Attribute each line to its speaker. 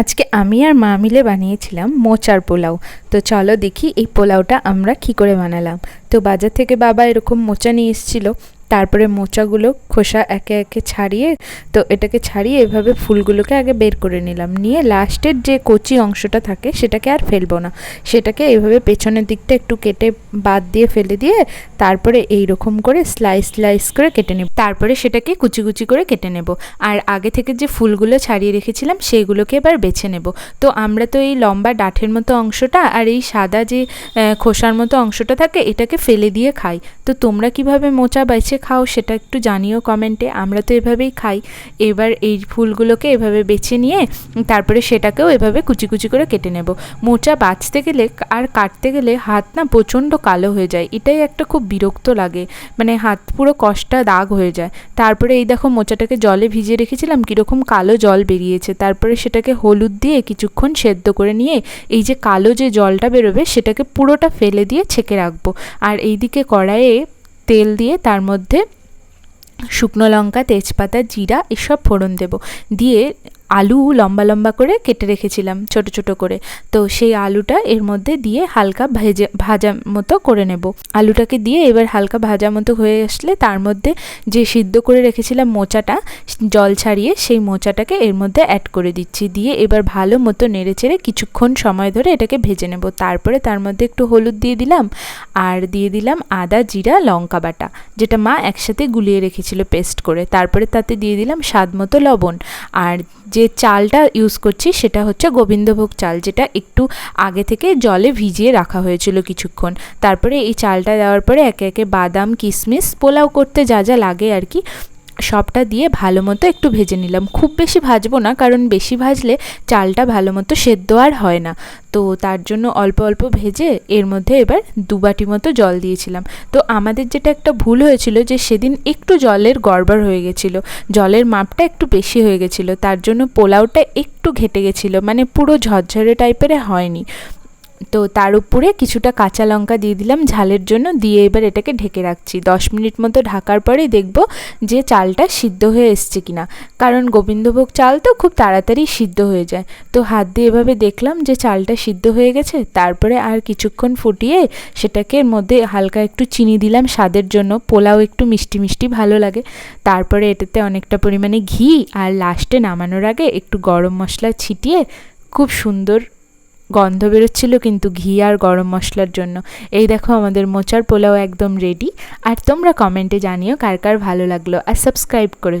Speaker 1: আজকে আমি আর মা মিলে বানিয়েছিলাম মোচার পোলাও। তো চলো দেখি এই পোলাওটা আমরা কি করে বানালাম। তো বাজার থেকে বাবা এরকম মোচা নিয়ে এসেছিল। তারপরে মোচাগুলো খোসা একে একে ছাড়িয়ে, তো এটাকে ছাড়িয়ে এভাবে ফুলগুলোকে আগে বের করে নিলাম। নিয়ে লাস্টের যে কচি অংশটা থাকে, সেটাকে আর ফেলব না। সেটাকে এইভাবে পেছনের দিকটা একটু কেটে বাদ দিয়ে ফেলে দিয়ে তারপরে এই রকম করে স্লাইস স্লাইস করে কেটে নেব। তারপরে সেটাকে কুচি কুচি করে কেটে নেব। আর আগে থেকে যে ফুলগুলো ছাড়িয়ে রেখেছিলাম সেইগুলোকে এবার বেছে নেব। তো আমরা তো এই লম্বা ডাঠের মতো অংশটা আর এই সাদা যে খোসার মতো অংশটা থাকে, এটাকে ফেলে দিয়ে খাই। তো তোমরা কীভাবে মোচা বেছে খাও সেটা একটু জানিও কমেন্টে আমরা তো এভাবেই খাই। এবার এই ফুলগুলোকে এভাবে বেছে নিয়ে তারপরে সেটাকেও এভাবে কুচি কুচি করে কেটে নেব। মোচা বাছতে গেলে আর কাটতে গেলে হাত না প্রচণ্ড কালো হয়ে যায়। এটাই একটা খুব বিরক্ত লাগে। মানে হাত পুরো কষ্টা দাগ হয়ে যায়। তারপরে এই দেখো মোচাটাকে জলে ভিজিয়ে রেখেছিলাম, কীরকম কালো জল বেরিয়েছে। তারপরে সেটাকে হলুদ দিয়ে কিছুক্ষণ সেদ্ধ করে নিয়ে এই যে কালো যে জলটা বেরোবে সেটাকে পুরোটা ফেলে দিয়ে ছেঁকে রাখব। আর এইদিকে কড়াইয়ে তেল দিয়ে তার মধ্যে শুকনো লঙ্কা তেজপাতা জিরা এসব ফোড়ন দেব। দিয়ে আলু লম্বা লম্বা করে কেটে রেখেছিলাম, ছোট ছোট করে। তো সেই আলুটা এর মধ্যে দিয়ে হালকা ভেজে, ভাজা মতো করে নেব। আলুটাকে দিয়ে এবার হালকা ভাজা মতো হয়ে আসলে তার মধ্যে যে সিদ্ধ করে রেখেছিলাম মোচাটা, জল ছাড়িয়ে সেই মোচাটাকে এর মধ্যে অ্যাড করে দিচ্ছি। দিয়ে এবার ভালো মতো নেড়ে চেড়ে কিছুক্ষণ সময় ধরে এটাকে ভেজে নেব। তারপরে তার মধ্যে একটু হলুদ দিয়ে দিলাম আর দিয়ে দিলাম আদা, জিরা, লঙ্কা বাটা, যেটা মা একসাথে গুলিয়ে রেখেছিল পেস্ট করে। তারপরে তাতে দিয়ে দিলাম স্বাদ মতো লবণ। আর যে চালটা ইউজ করছি সেটা হচ্ছে গোবিন্দভোগ চাল, যেটা একটু আগে থেকে জলে ভিজিয়ে রাখা হয়েছিল কিছুক্ষণ। তারপরে এই চালটা দেওয়ার পরে একে একে বাদাম কিশমিশ পোলাও করতে যা যা লাগে আর কি সবটা দিয়ে ভালো মতো একটু ভেজে নিলাম। খুব বেশি ভাজবো না, কারণ বেশি ভাজলে চালটা ভালো মতো সেদ্ধ আর হয় না। তো তার জন্য অল্প অল্প ভেজে এর মধ্যে এবার দু বাটি মতো জল দিয়েছিলাম। তো আমাদের যেটা একটা ভুল হয়েছিল যে সেদিন একটু জলের গড়বড় হয়ে গেছিল। জলের মাপটা একটু বেশি হয়ে গেছিল। তার জন্য পোলাওটা একটু ঘেটে গেছিল। মানে পুরো ঝরঝরে টাইপের হয়নি। তো তার উপরে কিছুটা কাঁচা লঙ্কা দিয়ে দিলাম, ঝালের জন্য দিয়ে এবার এটাকে ঢেকে রাখছি। দশ মিনিট মতো ঢাকার পরেই দেখব যে চালটা সিদ্ধ হয়ে এসছে কিনা। কারণ গোবিন্দভোগ চাল তো খুব তাড়াতাড়ি সিদ্ধ হয়ে যায়। তো হাত দিয়ে এভাবে দেখলাম যে চালটা সিদ্ধ হয়ে গেছে, তারপরে আর কিছুক্ষণ ফুটিয়ে সেটাকে মধ্যে হালকা একটু চিনি দিলাম স্বাদের জন্য। পোলাও একটু মিষ্টি মিষ্টি ভালো লাগে। তারপরে এটাতে অনেকটা পরিমাণে ঘি আর লাস্টে নামানোর আগে একটু গরম মশলা ছিটিয়ে খুব সুন্দর গন্ধ বেরোচ্ছিল কিন্তু ঘি আর গরম মশলার জন্য। এই দেখো আমাদের মোচার পোলাও একদম রেডি আর তোমরা কমেন্টে জানিও কার কার ভালো লাগল। আর সাবস্ক্রাইব করে